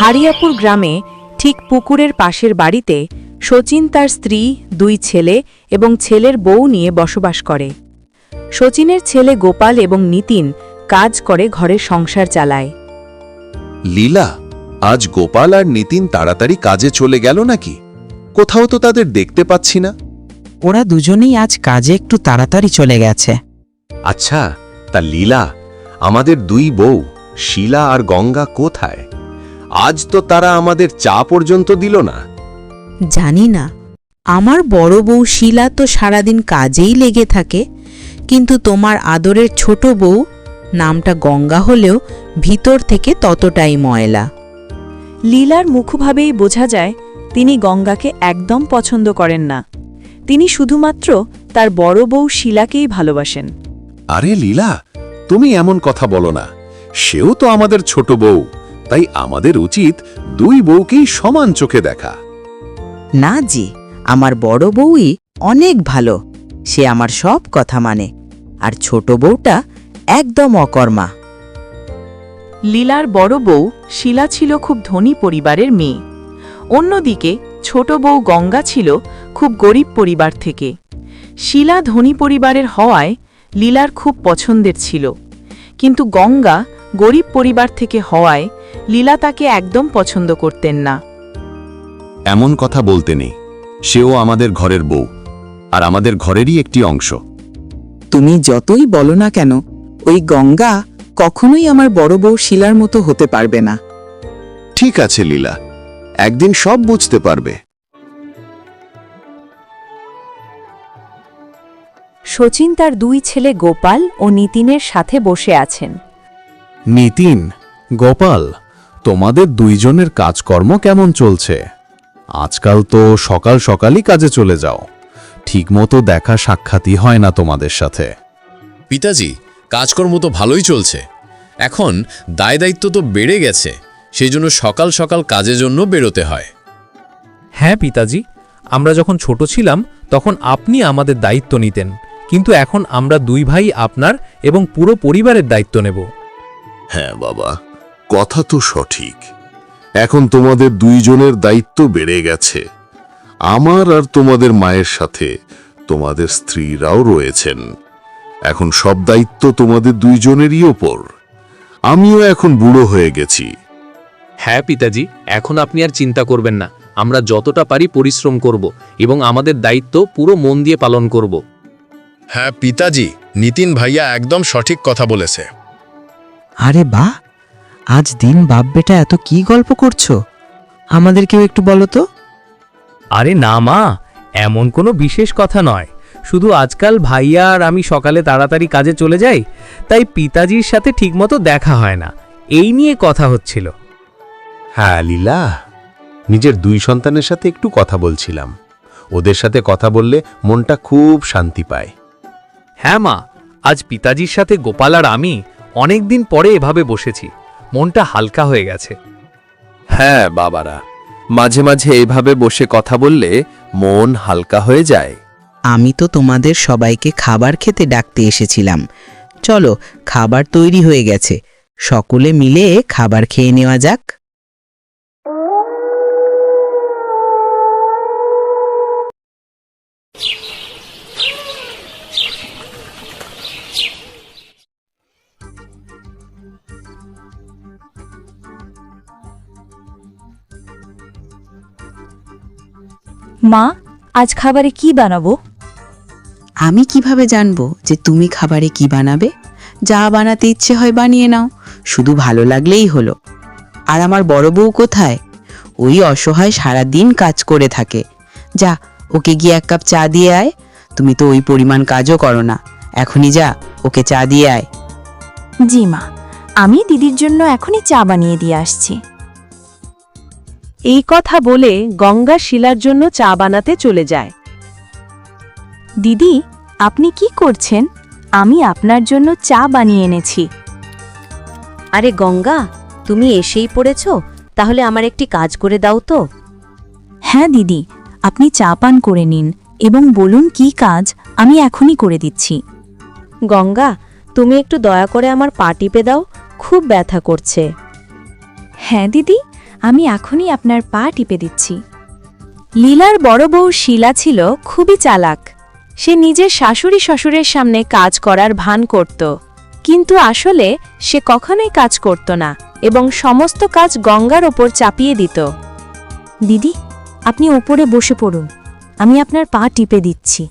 হারিয়াপুর গ্রামে ঠিক পুকুরের পাশের বাড়িতে শচীন তার স্ত্রী দুই ছেলে এবং ছেলের বউ নিয়ে বসবাস করে। শচীনের ছেলে গোপাল এবং নিতিন কাজ করে ঘরে সংসার চালায়। লীলা আজ গোপাল আর নিতিন তাড়াতাড়ি কাজে চলে গেল নাকি? কোথাও তো তাদের দেখতে পাচ্ছি না। ওরা দুজনেই আজ কাজে একটু তাড়াতাড়ি চলে গেছে। আচ্ছা তা লীলা আমাদের দুই বউ শিলা আর গঙ্গা কোথায়? আজ তো তারা আমাদের চা পর্যন্ত দিল না। জানি না। আমার বড় বউ শিলা তো সারাদিন কাজেই লেগে থাকে কিন্তু তোমার আদরের ছোট বউ নামটা গঙ্গা হলেও ভিতর থেকে ততটাই ময়লা। লীলার মুখভাবেই বোঝা যায় তিনি গঙ্গাকে একদম পছন্দ করেন না। তিনি শুধুমাত্র তার বড় বউ শিলাকেই ভালোবাসেন। আরে লীলা তুমি এমন কথা বলো না। সেও তো আমাদের ছোট বউ। তাই আমাদের উচিত দুই বউকেই সমান চোখে দেখা। না জি আমার বড় বউই অনেক ভালো সে আমার সব কথা মানে আর ছোট বউটা একদম অকর্মা। লীলার বড় বউ শিলা ছিল খুব ধনী পরিবারের মেয়ে। অন্যদিকে ছোট বউ গঙ্গা ছিল খুব গরিব পরিবার থেকে। শিলা ধনী পরিবারের হওয়ায় লীলার খুব পছন্দের ছিল। কিন্তু গঙ্গা গরিব পরিবার থেকে হওয়ায় লীলা তাকে একদম পছন্দ করতেন না। এমন কথা বলতে নেই। সেও আমাদের ঘরের বউ আর আমাদের ঘরেরই একটি অংশ। তুমি যতই বলো না কেন ওই গঙ্গা কখনোই আমার বড় বউ শিলার মতো হতে পারবে না। ঠিক আছে লীলা একদিন সব বুঝতে পারবে। শচীন তার দুই ছেলে গোপাল ও নিতিনের সাথে বসে আছেন। নিতিন গোপাল তোমাদের দুইজনের কাজকর্ম কেমন চলছে? আজকাল তো সকাল সকালই কাজে চলে যাও। ঠিকমতো দেখা সাক্ষাৎই হয় না তোমাদের সাথে। পিতাজি কাজকর্ম তো ভালোই চলছে। এখন দায় দায়িত্ব তো বেড়ে গেছে সেই জন্য সকাল সকাল কাজের জন্য বেরোতে হয়। হ্যাঁ পিতাজি আমরা যখন ছোট ছিলাম তখন আপনি আমাদের দায়িত্ব নিতেন কিন্তু এখন আমরা দুই ভাই আপনার এবং পুরো পরিবারের দায়িত্ব নেব। হ্যাঁ বাবা কথা তো সঠিক। এখন তোমাদের দুইজনের দায়িত্ব বেড়ে গেছে। আমার আর তোমাদের মায়ের সাথে তোমাদের স্ত্রীরাও রয়েছেন। এখন সব দায়িত্ব তোমাদের দুইজনেরই ওপর। আমিও এখন বুড়ো হয়ে গেছি। হ্যাঁ পিতাজি এখন আপনি আর চিন্তা করবেন না। আমরা যতটা পারি পরিশ্রম করব এবং আমাদের দায়িত্ব পুরো মন দিয়ে পালন করব। হ্যাঁ পিতাজি নিতিন ভাইয়া একদম সঠিক কথা বলেছে। আরে বা আজ দিন বাপ বেটা এত কি গল্প করছ? আমাদেরকেও একটু বলো তো। আরে না মা এমন কোনো বিশেষ কথা নয়। শুধু আজকাল ভাইয়া আর আমি সকালে তাড়াতাড়ি কাজে চলে যাই তাই পিতাজির সাথে ঠিকমতো দেখা হয় না। এই নিয়ে কথা হচ্ছিল। হ্যাঁ লীলা নিজের দুই সন্তানের সাথে একটু কথা বলছিলাম। ওদের সাথে কথা বললে মনটা খুব শান্তি পায়। হ্যাঁ মা আজ পিতাজির সাথে গোপাল আর আমি অনেক দিন পরে এভাবে বসেছি। মনটা হালকা হয়ে গেছে। হ্যাঁ বাবারা। মাঝে মাঝে এভাবে বসে কথা বললে মন হালকা হয়ে যায়। আমি তো তোমাদের সবাইকে খাবার খেতে ডাকতে এসেছিলাম। চলো খাবার তৈরি হয়ে গেছে। সকলে মিলে খাবার খেয়ে নেওয়া যাক। মা আজ খাবারে কি বানাবো? আমি কীভাবে জানব যে তুমি খাবারে কি বানাবে? যা বানাতে ইচ্ছে হয় বানিয়ে নাও শুধু ভালো লাগলেই হলো। আর আমার বড় বউ কোথায়? ওই অসহায় সারা দিন কাজ করে থাকে। যা ওকে গিয়ে এক কাপ চা দিয়ে আয়। তুমি তো ওই পরিমাণ কাজও করো না। এখনই যা ওকে চা দিয়ে আয়। জি মা আমি দিদির জন্য এখনই চা বানিয়ে দিয়ে আসছি। এই কথা বলে গঙ্গা শিলার জন্য চা বানাতে চলে যায়। দিদি আপনি কি করছেন? আমি আপনার জন্য চা বানিয়ে এনেছি। আরে গঙ্গা তুমি এসেই পড়েছ তাহলে আমার একটি কাজ করে দাও তো। হ্যাঁ দিদি আপনি চা পান করে নিন এবং বলুন কি কাজ আমি এখনই করে দিচ্ছি। গঙ্গা তুমি একটু দয়া করে আমার পা টিপে দাও খুব ব্যথা করছে। হ্যাঁ দিদি আমি এখনই আপনার পা টিপে দিচ্ছি। লীলার বড় বউ শিলা ছিল খুবই চালাক। সে নিজের শাশুড়ি শ্বশুরের সামনে কাজ করার ভান করত। কিন্তু আসলে সে কখনোই কাজ করত না এবং সমস্ত কাজ গঙ্গার ওপর চাপিয়ে দিত। দিদি, আপনি ওপরে বসে পড়ুন। আমি আপনার পা টিপে দিচ্ছি।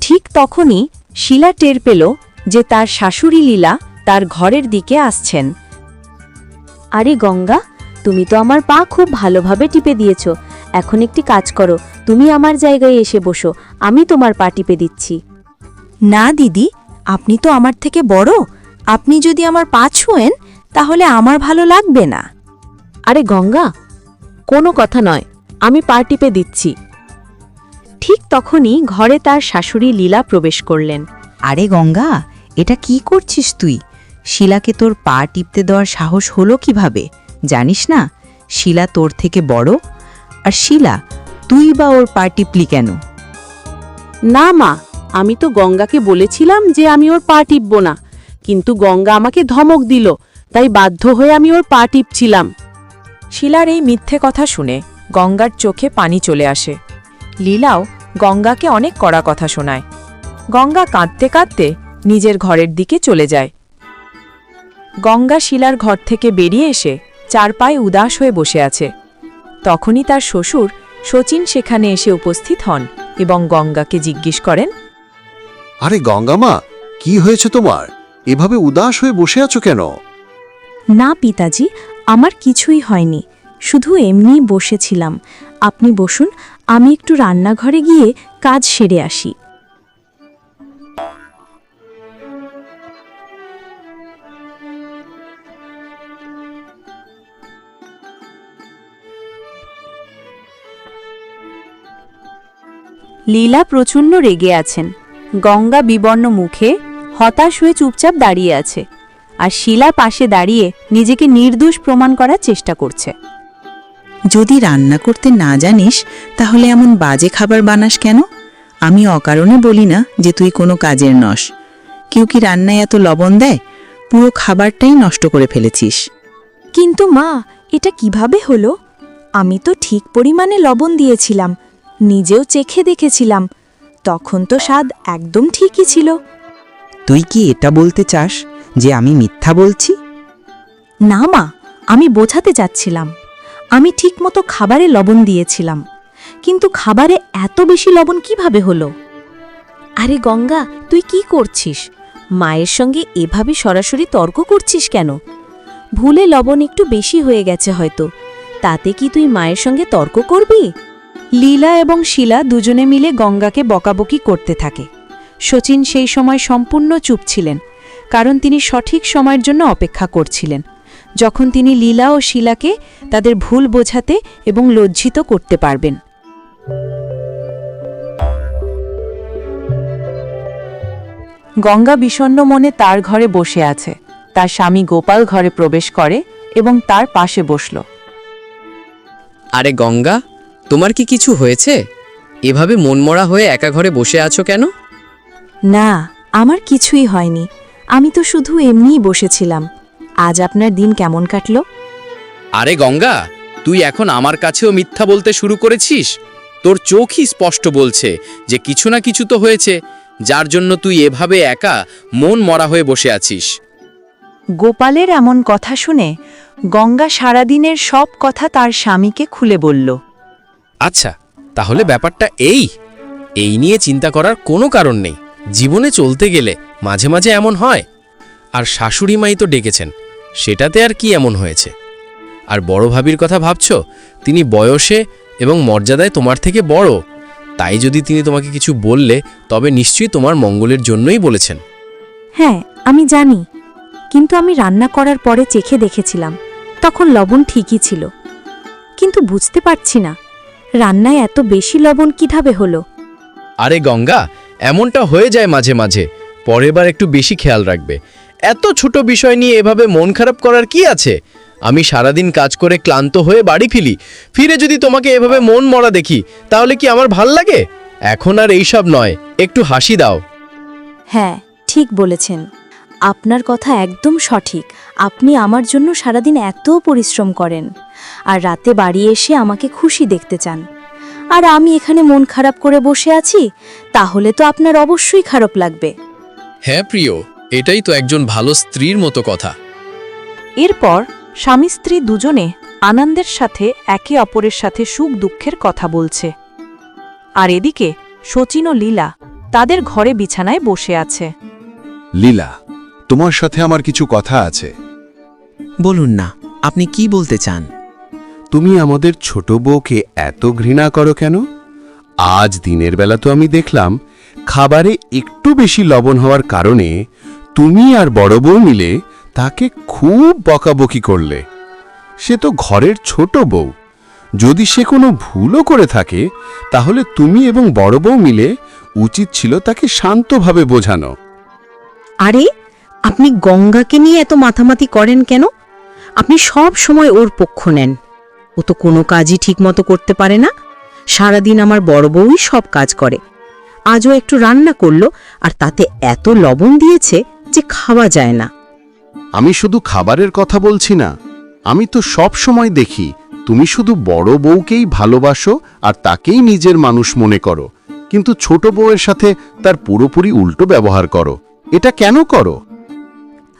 ঠিক তখনই শিলা টের পেল যে তার শাশুড়ি লীলা তার ঘরের দিকে আসছেন। আরে গঙ্গা তুমি তো আমার পা খুব ভালোভাবে টিপে দিয়েছ। এখন একটি কাজ করো তুমি আমার জায়গায় এসে বসো আমি তোমার পা টিপে দিচ্ছি। না দিদি আপনি তো আমার থেকে বড়। আপনি যদি আমার পা ছুঁয়েন তাহলে আমার ভালো লাগবে না। আরে গঙ্গা কোনো কথা নয় আমি পা টিপে দিচ্ছি। ঠিক তখনই ঘরে তার শাশুড়ি লীলা প্রবেশ করলেন। আরে গঙ্গা এটা কি করছিস তুই? শিলাকে তোর পা টিপতে দেওয়ার সাহস হলো কীভাবে? জানিস না শিলা তোর থেকে বড়? আর শিলা তুই বা ওর পা টিপলি কেন? না মা আমি তো গঙ্গাকে বলেছিলাম যে আমি ওর পা টিপব না। কিন্তু গঙ্গা আমাকে ধমক দিল তাই বাধ্য হয়ে আমি ওর পা টিপছিলাম। শিলার এই মিথ্যে কথা শুনে গঙ্গার চোখে পানি চলে আসে। লীলাও গঙ্গাকে অনেক কড়া কথা শোনায়। গঙ্গা কাঁদতে কাঁদতে নিজের ঘরের দিকে চলে যায়। গঙ্গা শিলার ঘর থেকে বেরিয়ে এসে চার পায়ে উদাস হয়ে বসে আছে। তখনই তার শ্বশুর শচীন সেখানে এসে উপস্থিত হন এবং গঙ্গাকে জিজ্ঞেস করেন আরে গঙ্গামা কি হয়েছে তোমার? এভাবে উদাস হয়ে বসে আছো কেন? না পিতাজি আমার কিছুই হয়নি। শুধু এমনি বসেছিলাম। আপনি বসুন আমি একটু রান্নাঘরে গিয়ে কাজ সেরে আসি। লীলা প্রচণ্ড রেগে আছেন। গঙ্গা বিবর্ণ মুখে হতাশ হয়ে চুপচাপ দাঁড়িয়ে আছে আর শিলা পাশে দাঁড়িয়ে নিজেকে নির্দোষ প্রমাণ করার চেষ্টা করছে। যদি রান্না করতে না জানিস তাহলে এমন বাজে খাবার বানাস কেন? আমি অকারণে বলি না যে তুই কোনো কাজের নস। কেউ কি রান্নায় এত লবণ দেয়? পুরো খাবারটাই নষ্ট করে ফেলেছিস। কিন্তু মা এটা কীভাবে হলো? আমি তো ঠিক পরিমাণে লবণ দিয়েছিলাম। নিজেও চেখে দেখেছিলাম। তখন তো স্বাদ একদম ঠিকই ছিল। তুই কি এটা বলতে চাস যে আমি মিথ্যা বলছি? না মা আমি বোঝাতে চাচ্ছিলাম। আমি ঠিকমতো খাবারে লবণ দিয়েছিলাম। কিন্তু খাবারে এত বেশি লবণ কীভাবে হলো? আরে গঙ্গা তুই কি করছিস? মায়ের সঙ্গে এভাবে সরাসরি তর্ক করছিস কেন? ভুলে লবণ একটু বেশি হয়ে গেছে হয়তো। তাতে কি তুই মায়ের সঙ্গে তর্ক করবি? লীলা এবং শিলা দুজনে মিলে গঙ্গাকে বকাবকি করতে থাকে। শচীন সেই সময় সম্পূর্ণ চুপ ছিলেন, কারণ তিনি সঠিক সময়ের জন্য অপেক্ষা করছিলেন, যখন তিনি লীলা ও শিলাকে তাদের ভুল বোঝাতে এবং লজ্জিত করতে পারবেন। গঙ্গা বিষণ্ণ মনে তার ঘরে বসে আছে, তার স্বামী গোপাল ঘরে প্রবেশ করে এবং তার পাশে বসল। আরে গঙ্গা তোমার কি কিছু হয়েছে? এভাবে মনমরা হয়ে একা ঘরে বসে আছো কেন? না আমার কিছুই হয়নি। আমি তো শুধু এমনিই বসেছিলাম। আজ আপনার দিন কেমন কাটল? আরে গঙ্গা তুই এখন আমার কাছেও মিথ্যা বলতে শুরু করেছিস? তোর চোখই স্পষ্ট বলছে যে কিছু না কিছু তো হয়েছে যার জন্য তুই এভাবে একা মন মরা হয়ে বসে আছিস। গোপালের এমন কথা শুনে গঙ্গা সারাদিনের সব কথা তার স্বামীকে খুলে বলল। আচ্ছা তাহলে ব্যাপারটা এই। এই নিয়ে চিন্তা করার কোনো কারণ নেই। জীবনে চলতে গেলে মাঝে মাঝে এমন হয়। আর শাশুড়ি মাই তো ডেকেছেন, সেটাতে আর কি এমন হয়েছে? আর বড় ভাবির কথা ভাবছ? তিনি বয়সে এবং মর্যাদায় তোমার থেকে বড়। তাই যদি তিনি তোমাকে কিছু বললে, তবে নিশ্চয়ই তোমার মঙ্গলের জন্যই বলেছেন। হ্যাঁ আমি জানি। কিন্তু আমি রান্না করার পরে চেখে দেখেছিলাম। তখন লবণ ঠিকই ছিল। কিন্তু বুঝতে পারছি না। রান্নায় এত বেশি লবণ কীভাবে হলো? আরে গঙ্গা এমনটা হয়ে যায় মাঝে মাঝে। পরের বার একটু বেশি খেয়াল রাখবে। এত ছোট বিষয় নিয়ে এভাবে মন খারাপ করার কি আছে? আমি সারাদিন কাজ করে ক্লান্ত হয়ে বাড়ি ফিরি। ফিরে যদি তোমাকে এভাবে মন মরা দেখি তাহলে কি আমার ভালো লাগে? এখন আর এইসব নয়। একটু হাসি দাও। হ্যাঁ ঠিক বলেছেন। আপনার কথা একদম সঠিক। আপনি আমার জন্য সারাদিন এত পরিশ্রম করেন আর রাতে বাড়ি এসে আমাকে খুশি দেখতে চান। আর আমি এখানে মন খারাপ করে বসে আছি তাহলে তো আপনার অবশ্যই খারাপ লাগবে। হ্যাঁ প্রিয় এটাই তো একজন ভালো স্ত্রীর মতো কথা। এরপর স্বামী স্ত্রী দুজনে আনন্দের সাথে একে অপরের সাথে সুখ দুঃখের কথা বলছে। আর এদিকে শচীন ও লীলা তাদের ঘরে বিছানায় বসে আছে। লীলা তোমার সাথে আমার কিছু কথা আছে। বলুন না আপনি কি বলতে চান? তুমি আমাদের ছোট বউকে এত ঘৃণা করো কেন? আজ দিনের বেলা তো আমি দেখলাম খাবারে একটু বেশি লবণ হওয়ার কারণে তুমি আর বড় বউ মিলে তাকে খুব বকাবকি করলে। সে তো ঘরের ছোট বউ। যদি সে কোনো ভুলও করে থাকে তাহলে তুমি এবং বড় বউ মিলে উচিত ছিল তাকে শান্তভাবে বোঝানো। আরে আপনি গঙ্গাকে নিয়ে এত মাথামাতি করেন কেন? আপনি সব সময় ওর পক্ষ নেন। ও তো কোনো কাজই ঠিকমতো করতে পারে না। সারাদিন আমার বড় বউই সব কাজ করে। আজও একটু রান্না করল আর তাতে এত লবণ দিয়েছে যে খাওয়া যায় না। আমি শুধু খাবারের কথা বলছি না। আমি তো সব সময় দেখি, তুমি শুধু বড় বউকেই ভালোবাসো আর তাকেই নিজের মানুষ মনে করো। কিন্তু ছোট বউয়ের সাথে তার পুরোপুরি উল্টো ব্যবহার করো। এটা কেন করো?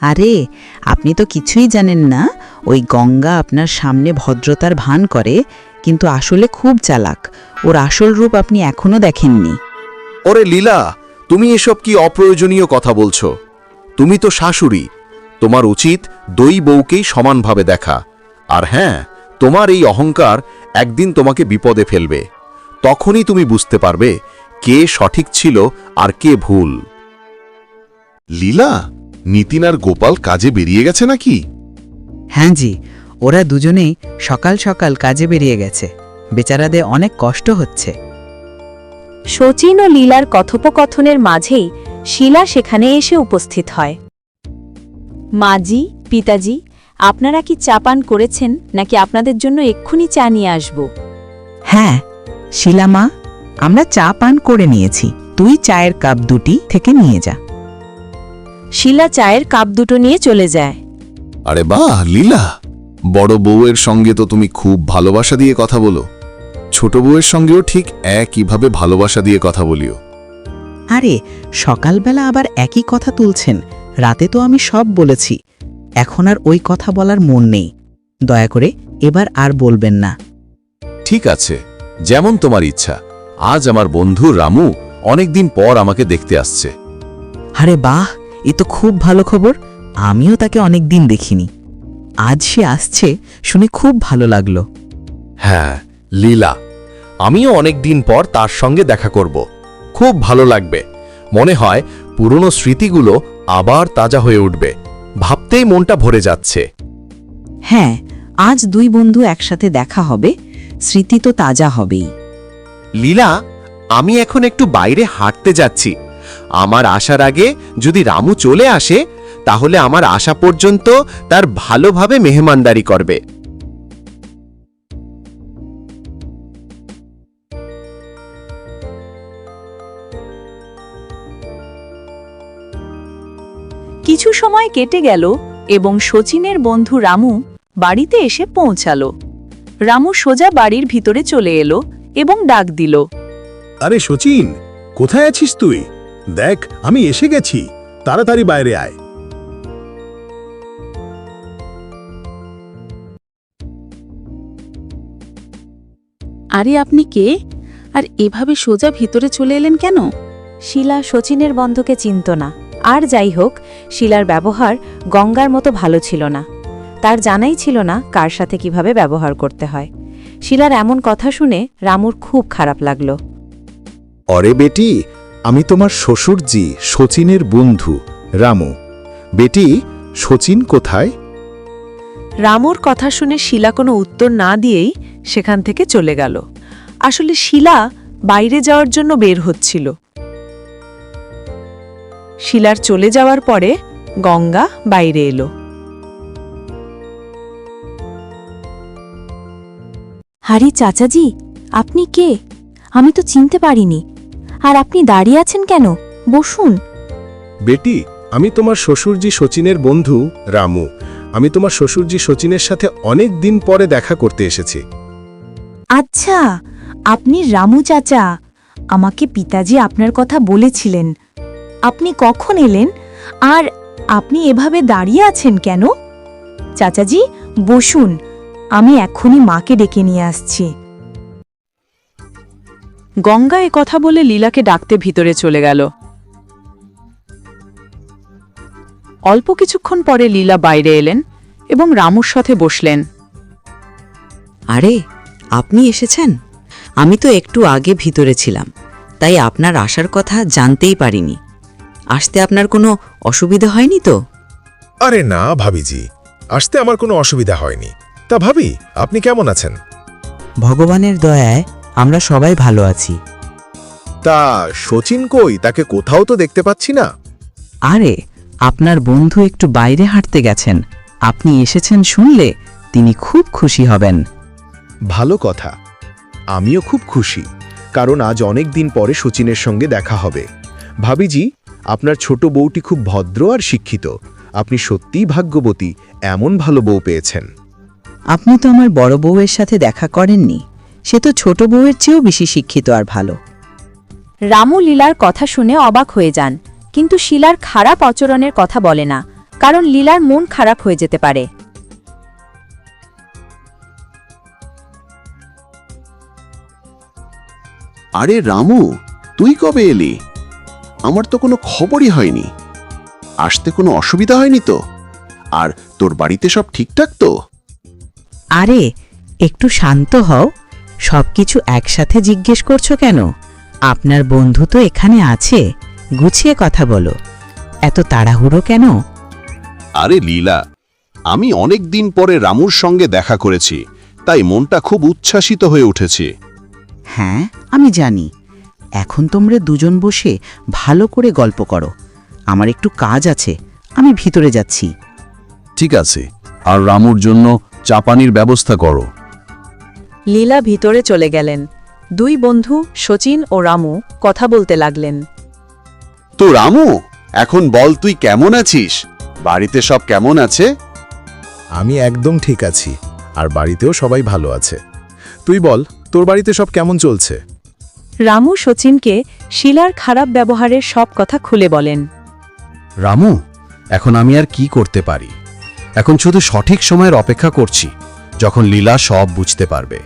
আরে, আপনি তো কিছুই জানেন না। ওই গঙ্গা আপনার সামনে ভদ্রতার ভান করে, কিন্তু আসলে খুব চালাক। ওর আসল রূপ আপনি এখনও দেখেননি। ওরে লীলা, তুমি এসব কি অপ্রয়োজনীয় কথা বলছো? তুমি তো শাশুড়ি। তোমার উচিত দই বউকেই সমানভাবে দেখা। আর হ্যাঁ তোমার এই অহংকার একদিন তোমাকে বিপদে ফেলবে। তখনই তুমি বুঝতে পারবে কে সঠিক ছিল আর কে ভুল। লীলা নিতিন আর গোপাল কাজে বেরিয়ে গেছে নাকি? হ্যাঁ জি ওরা দুজনেই সকাল সকাল কাজে বেরিয়ে গেছে। বেচারাদের অনেক কষ্ট হচ্ছে। শচীন ও লীলার কথোপকথনের মাঝেই শিলা সেখানে এসে উপস্থিত হয়। মাজি পিতাজি আপনারা কি চা পান করেছেন নাকি আপনাদের জন্য এক্ষুনি চা নিয়ে আসব? হ্যাঁ শিলা মা আমরা চা পান করে নিয়েছি। তুই চায়ের কাপ দুটি থেকে নিয়ে যা। শিলা চায়ের কাপ দুটো নিয়ে চলে যায়। আরে বাহ লীলা। বড় বউয়ের সঙ্গে তো তুমি খুব ভালোবাসা দিয়ে কথা বলো। ছোট বউয়ের সঙ্গেও ঠিক একইভাবে ভালোবাসা দিয়ে কথা বলিও। আরে সকালবেলা আবার একই কথা তুলছেন। রাতে তো আমি সব বলেছি। এখন আর ওই কথা বলার মন নেই। দয়া করে এবার আর বলবেন না। ঠিক আছে যেমন তোমার ইচ্ছা। আজ আমার বন্ধু রামু অনেকদিন পর আমাকে দেখতে আসছে। আরে বাহ এ তো খুব ভালো খবর আমিও তাকে অনেক দিন দেখিনি। আজ সে আসছে শুনে খুব ভালো লাগল। হ্যাঁ লীলা আমিও অনেক দিন পর তার সঙ্গে দেখা করব। খুব ভালো লাগবে। মনে হয় পুরনো স্মৃতিগুলো আবার তাজা হয়ে উঠবে। ভাবতেই মনটা ভরে যাচ্ছে। হ্যাঁ আজ দুই বন্ধু একসাথে দেখা হবে স্মৃতি তো তাজা হবেই। লীলা আমি এখন একটু বাইরে হাঁটতে যাচ্ছি। আমার আসার আগে যদি রামু চলে আসে তাহলে আমার আসা পর্যন্ত তার ভালোভাবে মেহমানদারি করবে। কিছু সময় কেটে গেল এবং শচীনের বন্ধু রামু বাড়িতে এসে পৌঁছালো। রামু সোজা বাড়ির ভিতরে চলে এলো এবং ডাক দিল আরে সচিন কোথায় আছিস তুই? দেখ আমি এসে গেছি। তাড়াতাড়ি বাইরে আয়। আরে আপনি কে? আর এভাবে সোজা ভিতরে চলে এলেন কেন? শিলা শচীনের বন্ধকে চিনত না। আর যাই হোক শিলার ব্যবহার গঙ্গার মতো ভালো ছিল না। তার জানাই ছিল না কার সাথে কীভাবে ব্যবহার করতে হয়। শিলার এমন কথা শুনে রামুর খুব খারাপ লাগল। অরে বেটি আমি তোমার শ্বশুরজি সচিনের বন্ধু রামু। বেটি শচীন কোথায়? রামুর কথা শুনে শিলা কোনো উত্তর না দিয়েই সেখান থেকে চলে গেল। আসলে শিলা বাইরে যাওয়ার জন্য বের হচ্ছিল। শিলার চলে যাওয়ার পরে গঙ্গা বাইরে এলো। হারি চাচাজি আপনি কে? আমি তো চিনতে পারিনি। আর আপনি দাঁড়িয়ে আছেন কেন? বসুন। বেটি আমি তোমার শ্বশুরজি সচিনের বন্ধু রামু। আমি তোমার শ্বশুরজি শচীনের সাথে অনেক দিন পরে দেখা করতে এসেছি। আচ্ছা আপনি রামু চাচা। আমাকে পিতাজি আপনার কথা বলেছিলেন। আপনি কখন এলেন? আর আপনি এভাবে দাঁড়িয়ে আছেন কেন? চাচাজি বসুন। আমি এখনই মাকে ডেকে নিয়ে আসছি। গঙ্গা এ কথা বলে লীলাকে ডাকতে ভিতরে চলে গেল। অল্প কিছুক্ষণ পরে লীলা বাইরে এলেন এবং রামুর সাথে বসলেন। আরে আপনি এসেছেন? আমি তো একটু আগে ভিতরে ছিলাম তাই আপনার আসার কথা জানতেই পারিনি। আসতে আপনার কোনো অসুবিধা হয়নি তো? আরে না ভাবিজি আসতে আমার কোনো অসুবিধা হয়নি। তা ভাবি আপনি কেমন আছেন? ভগবানের দয়ায় আমরা সবাই ভালো আছি। তা শচীন কই? তাকে কোথাও তো দেখতে পাচ্ছি না। আরে আপনার বন্ধু একটু বাইরে হাঁটতে গেছেন। আপনি এসেছেন শুনলে তিনি খুব খুশি হবেন। ভালো কথা। আমিও খুব খুশি কারণ আজ অনেক দিন পরে শচীনের সঙ্গে দেখা হবে। ভাবিজি আপনার ছোট বউটি খুব ভদ্র আর শিক্ষিত। আপনি সত্যিই ভাগ্যবতী এমন ভালো বউ পেয়েছেন। আপনি তো আমার বড় বউয়ের সাথে দেখা করেননি। সে তো ছোট বউয়ের চেয়েও বেশি শিক্ষিত আর ভালো। রামু লীলার কথা শুনে অবাক হয়ে যান কিন্তু শিলার খারাপ আচরণের কথা বলে না কারণ লীলার মন খারাপ হয়ে যেতে পারে। আরে রামু তুই কবে এলি? আমার তো কোনো খবরই হয়নি। আসতে কোনো অসুবিধা হয়নি তো? আর তোর বাড়িতে সব ঠিকঠাক তো? আরে একটু শান্ত হও। সবকিছু একসাথে জিজ্ঞেস করছ কেন? আপনার বন্ধু তো এখানে আছে। গুছিয়ে কথা বলো। এত তাড়াহুড়ো কেন? আরে লীলা আমি অনেক দিন পরে রামুর সঙ্গে দেখা করেছি তাই মনটা খুব উচ্ছ্বাসিত হয়ে উঠেছে। হ্যাঁ আমি জানি। এখন তোমরা দুজন বসে ভালো করে গল্প করো। আমার একটু কাজ আছে আমি ভিতরে যাচ্ছি। ঠিক আছে আর রামুর জন্য চাপানির ব্যবস্থা করো। লীলা ভিতরে চলে গেলেন। দুই বন্ধু শচীন ও রামু কথা বলতে লাগলেন। তো রামু এখন বল তুই কেমন আছিস? বাড়িতে সব কেমন আছে? আমি একদম ঠিক আছি আর বাড়িতেও সবাই ভালো আছে। তুই বল তোর বাড়িতে সব কেমন চলছে? রামু শচীনকে শিলার খারাপ ব্যবহারের সব কথা খুলে বলেন। রামু এখন আমি আর কি করতে পারি? এখন শুধু সঠিক সময়ের অপেক্ষা করছি যখন লীলা সব বুঝতে পারবে।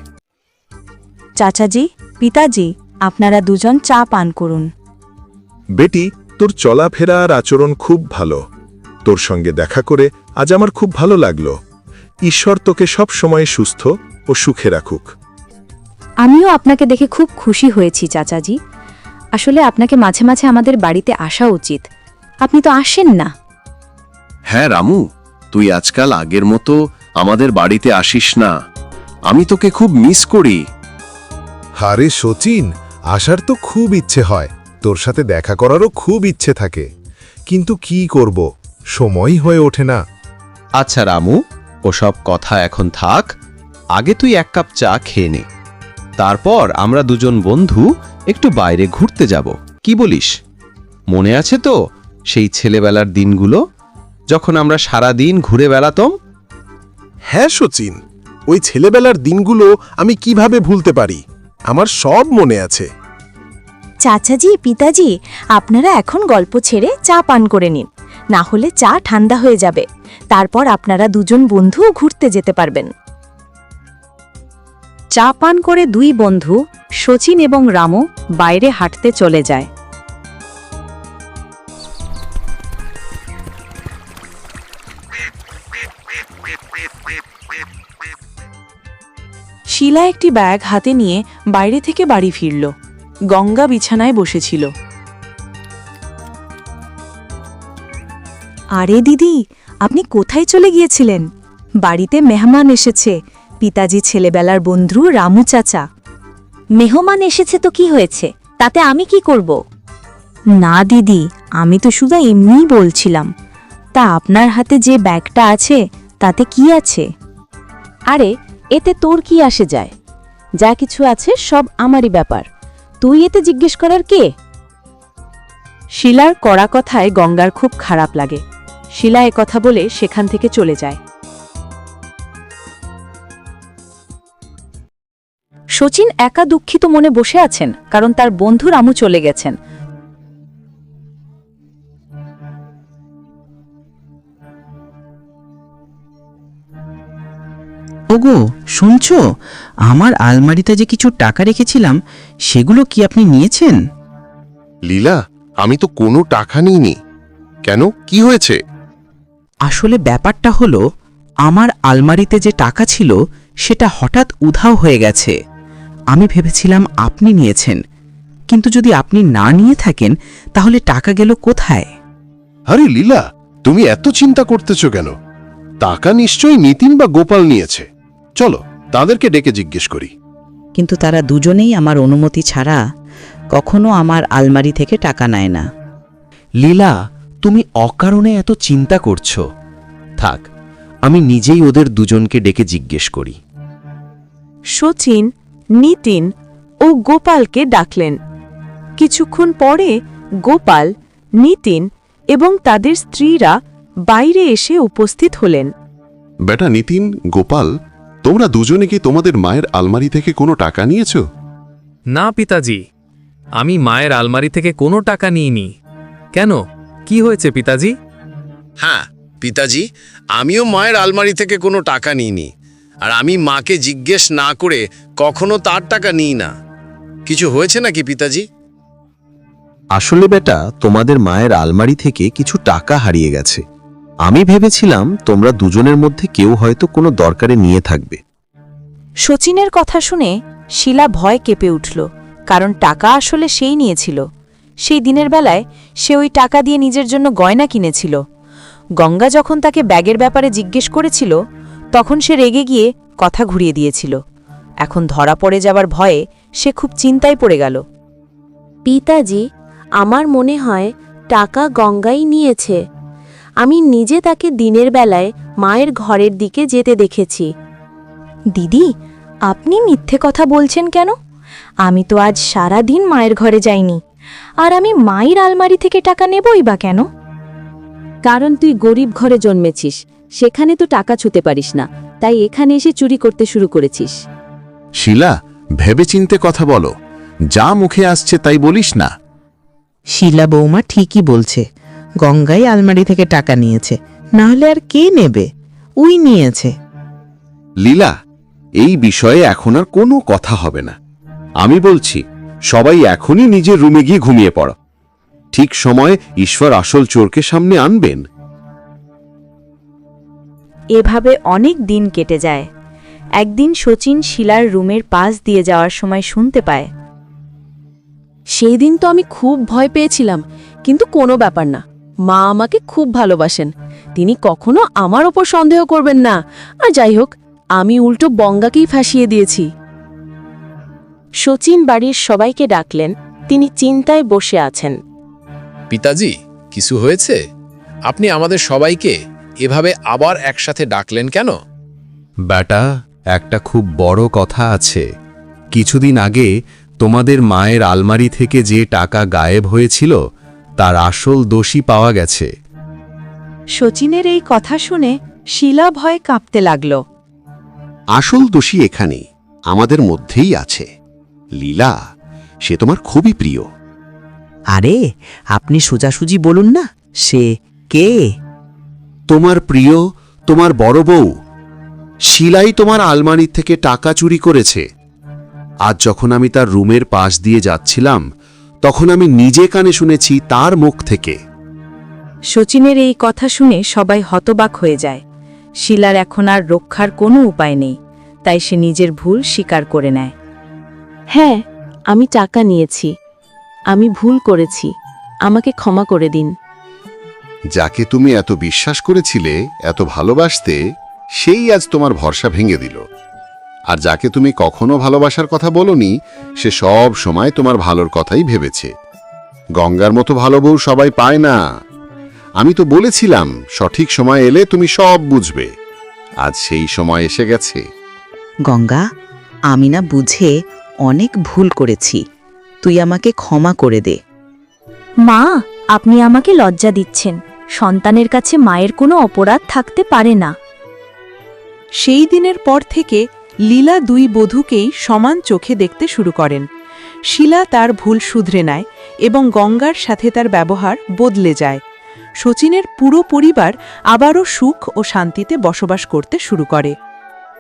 চাচাজি পিতাজি আপনারা দুজন চা পান করুন। বেটি তোর চলাফেরা আর আচরণ খুব ভালো। তোর সঙ্গে দেখা করে আজ আমার খুব ভালো লাগল। ঈশ্বর তোকে সব সময় সুস্থ ও সুখে রাখুক। আমিও আপনাকে দেখে খুব খুশি হয়েছি চাচাজি। আসলে আপনাকে মাঝে মাঝে আমাদের বাড়িতে আসা উচিত। আপনি তো আসেন না। হ্যাঁ রামু তুই আজকাল আগের মতো আমাদের বাড়িতে আসিস না। আমি তোকে খুব মিস করি। আরে শচীন আসার তো খুব ইচ্ছে হয়। তোর সাথে দেখা করারও খুব ইচ্ছে থাকে। কিন্তু কি করব? সময়ই হয়ে ওঠে না। আচ্ছা রামু ওসব কথা এখন থাক। আগে তুই এক কাপ চা খেয়ে নে। তারপর আমরা দুজন বন্ধু একটু বাইরে ঘুরতে যাব। কি বলিস? মনে আছে তো সেই ছেলেবেলার দিনগুলো? যখন আমরা সারা দিন ঘুরে বেড়াতাম? হ্যাঁ শচীন ওই ছেলেবেলার দিনগুলো আমি কীভাবে ভুলতে পারি? আমার সব মনে আছে। চাচাজি, পিতাজি, আপনারা এখন গল্প ছেড়ে চা পান করে নিন। না হলে চা ঠান্ডা হয়ে যাবে। তারপর আপনারা দুজন বন্ধুও ঘুরতে যেতে পারবেন। চা পান করে দুই বন্ধু, শচীন এবং রামু, বাইরে হাঁটতে চলে যায়। শিলা একটি ব্যাগ হাতে নিয়ে বাইরে থেকে বাড়ি ফিরল। গঙ্গা বিছানায় বসেছিল। আরে দিদি আপনি কোথায় চলে গিয়েছিলেন? বাড়িতে মেহমান এসেছে। পিতাজি ছেলেবেলার বন্ধু রামু চাচা। মেহমান এসেছে তো কি হয়েছে? তাতে আমি কি করব? না দিদি আমি তো শুধু এমনিই বলছিলাম। তা আপনার হাতে যে ব্যাগটা আছে তাতে কি আছে? আরে এতে তোর কি আসে যায়? যা কিছু আছে সব আমারই ব্যাপার। তুই এতে জিজ্ঞেস করার কে? শিলার কড়া কথায় গঙ্গার খুব খারাপ লাগে। শিলা কথা বলে সেখান থেকে চলে যায়। সচিন একা দুঃখিত মনে বসে আছেন, কারণ তার বন্ধু রামু চলে গেছেন। ওগো শুনছো? আমার আলমারিতে যে কিছু টাকা রেখেছিলাম সেগুলো কি আপনি নিয়েছেন? লীলা আমি তো কোনো টাকা নিইনি। কেন? কি হয়েছে? আসলে ব্যাপারটা হলো আমার আলমারিতে যে টাকা ছিল সেটা হঠাৎ উধাও হয়ে গেছে। আমি ভেবেছিলাম আপনি নিয়েছেন। কিন্তু যদি আপনি না নিয়ে থাকেন তাহলে টাকা গেল কোথায়? আরে লীলা তুমি এত চিন্তা করতেছো কেন? টাকা নিশ্চয়ই নিতিন বা গোপাল নিয়েছে। চলো তাদেরকে ডেকে জিজ্ঞেস করি। কিন্তু তারা দুজনেই আমার অনুমতি ছাড়া কখনো আমার আলমারি থেকে টাকা নেয় না। লীলা তুমি অকারণে এত চিন্তা করছ? থাক আমি নিজেই ওদের দুজনকে ডেকে জিজ্ঞেস করি। শচীন নিতিন ও গোপালকে ডাকলেন। কিছুক্ষণ পরে গোপাল নিতিন এবং তাদের স্ত্রীরা বাইরে এসে উপস্থিত হলেন। বেটা নিতিন গোপাল তোমরা দুজনে কি তোমাদের মায়ের আলমারি থেকে কোনো টাকা নিয়েছো? না পিতাজি। আমি মায়ের আলমারি থেকে কোনো টাকা নিইনি। কেন? কি হয়েছে পিতাজি? হ্যাঁ পিতাজি আমিও মায়ের আলমারি থেকে কোনো টাকা নিইনি। আর আমি মাকে জিজ্ঞেস না করে কখনো তার টাকা নিই না। কিছু হয়েছে নাকি পিতাজি? আসলে বেটা তোমাদের মায়ের আলমারি থেকে কিছু টাকা হারিয়ে গেছে। আমি ভেবেছিলাম তোমরা দুজনের মধ্যে কেউ হয়তো কোনো দরকারে নিয়ে থাকবে। শচীনের কথা শুনে শিলা ভয় কেঁপে উঠল কারণ টাকা আসলে সেই নিয়েছিল। সেই দিনের বেলায় সে ওই টাকা দিয়ে নিজের জন্য গয়না কিনেছিল। গঙ্গা যখন তাকে ব্যাগের ব্যাপারে জিজ্ঞেস করেছিল তখন সে রেগে গিয়ে কথা ঘুরিয়ে দিয়েছিল। এখন ধরা পড়ে যাবার ভয়ে সে খুব চিন্তায় পড়ে গেল। পিতাজি আমার মনে হয় টাকা গঙ্গাই নিয়েছে। আমি নিজে তাকে দিনের বেলায় মায়ের ঘরের দিকে যেতে দেখেছি। দিদি আপনি মিথ্যে কথা বলছেন কেন? আমি তো আজ সারা দিন মায়ের ঘরে যাইনি। আর আমি মায়ের আলমারি থেকে টাকা নেবই বা কেন? কারণ তুই গরিব ঘরে জন্মেছিস সেখানে তো টাকা ছুতে পারিস না তাই এখানে এসে চুরি করতে শুরু করেছিস। শিলা ভেবেচিন্তে কথা বলো। যা মুখে আসছে তাই বলিস না। শিলা বৌমা ঠিকই বলছে। গঙ্গাই আলমারি থেকে টাকা নিয়েছে। না হলে আর কে নেবে? উই নিয়েছে। লীলা এই বিষয়ে এখন আর কোনো কথা হবে না। আমি বলছি সবাই এখনই নিজের রুমে গিয়ে ঘুমিয়ে পড়ো। ঠিক সময়ে ঈশ্বর আসল চোরকে সামনে আনবেন। এভাবে অনেক দিন কেটে যায়। একদিন শচীন শিলার রুমের পাশ দিয়ে যাওয়ার সময় শুনতে পায়। সেই দিন তো আমি খুব ভয় পেয়েছিলাম কিন্তু কোনো ব্যাপার না। মা আমাকে খুব ভালোবাসেন। তিনি কখনো আমার ওপর সন্দেহ করবেন না। আর যাই হোক আমি উল্টো বঙ্গাকেই ফাঁসিয়ে দিয়েছি। শচীন বাড়ির সবাইকে ডাকলেন। তিনি চিন্তায় বসে আছেন। পিতাজি কিছু হয়েছে? আপনি আমাদের সবাইকে এভাবে আবার একসাথে ডাকলেন কেন? বেটা একটা খুব বড় কথা আছে। কিছুদিন আগে তোমাদের মায়ের আলমারি থেকে যে টাকা গায়েব হয়েছিল তার আসল দোষী পাওয়া গেছে। শচীনের এই কথা শুনে শিলা ভয়ে কাঁপতে লাগল। আসল দোষী এখানে আমাদের মধ্যেই আছে। লীলা সে তোমার খুবই প্রিয়। আরে আপনি সোজাসুজি বলুন না সে কে? তোমার প্রিয় তোমার বড় বউ শিলাই তোমার আলমারির থেকে টাকা চুরি করেছে। আজ যখন আমি তার রুমের পাশ দিয়ে যাচ্ছিলাম তখন আমি নিজে কানে শুনেছি তার মুখ থেকে। শচীনের এই কথা শুনে সবাই হতবাক হয়ে যায়। শিলার এখন আর রক্ষার কোনো উপায় নেই তাই সে নিজের ভুল স্বীকার করে নেয়। হ্যাঁ আমি টাকা নিয়েছি। আমি ভুল করেছি। আমাকে ক্ষমা করে দিন। যাকে তুমি এত বিশ্বাস করেছিলে এত ভালোবাসতে সেই আজ তোমার ভরসা ভেঙে দিল। আর যাকে তুমি কখনো ভালোবাসার কথা বলনি সে সব সময় তোমার ভালোর কথাই ভেবেছে। গঙ্গার মতো ভালো বউ সবাই পায় না। আমি তো বলেছিলাম সঠিক সময় এলে তুমি সব বুঝবে। আজ সেই সময় এসে গেছে। গঙ্গা আমি না বুঝে অনেক ভুল করেছি। তুই আমাকে ক্ষমা করে দে। মা আপনি আমাকে লজ্জা দিচ্ছেন। সন্তানের কাছে মায়ের কোনো অপরাধ থাকতে পারে না। সেই দিনের পর থেকে লীলা দুই বধূকেই সমান চোখে দেখতে শুরু করেন। শিলা তার ভুল শুধরে নেয় এবং গঙ্গার সাথে তার ব্যবহার বদলে যায়। শচীনের পুরো পরিবার আবারও সুখ ও শান্তিতে বসবাস করতে শুরু করে।